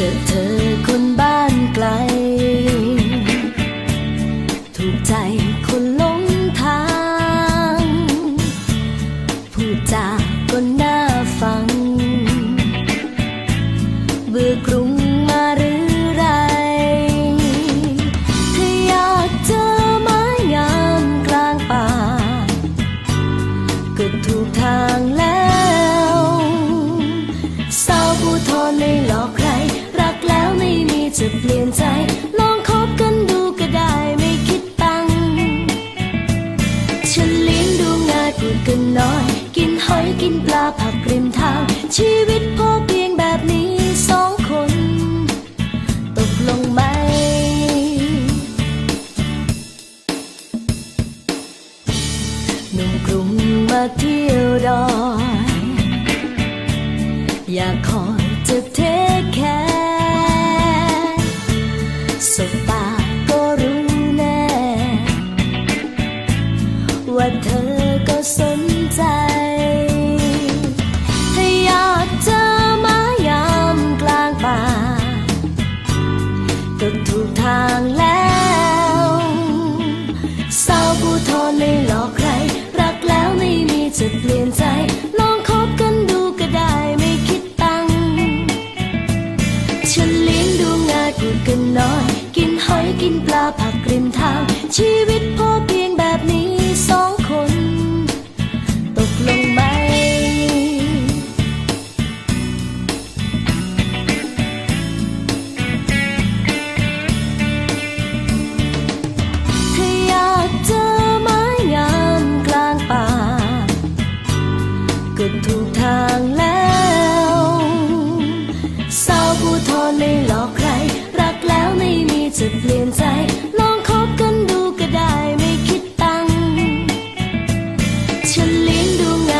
เจอเธอคนบ้านไกล ถูกใจคนหลงทาง พูดจาก็น่าฟัง เบื่อกรุงมาหรือไร ถ้าอยากเจอไม้งามกลางป่า ก็ถูกทางแล้ว จะเปลี่ยนใจ ลองคบกันดูก็ได้ไม่คิดตังค์ฉันเลี้ยงดูง่ายพูดกันน้อย กินหอยกินปลาผักริมทาง ชีวิตพอเพียงแบบนี้สองคน ตกลงไหม หนุ่มกรุงมาเที่ยวดอย อยากคอจะเทางแล้วสาวผู้ทนไม่หลอกใคร รักแล้วไม่มีจะเปลี่ยนใจ ลองคบกันดูก็ได้ไม่คิดตังฉันเลี้ยงดูง่ายกูดกันน้อย กินหอยกินปลาผักริมทาง ชีวิตพ to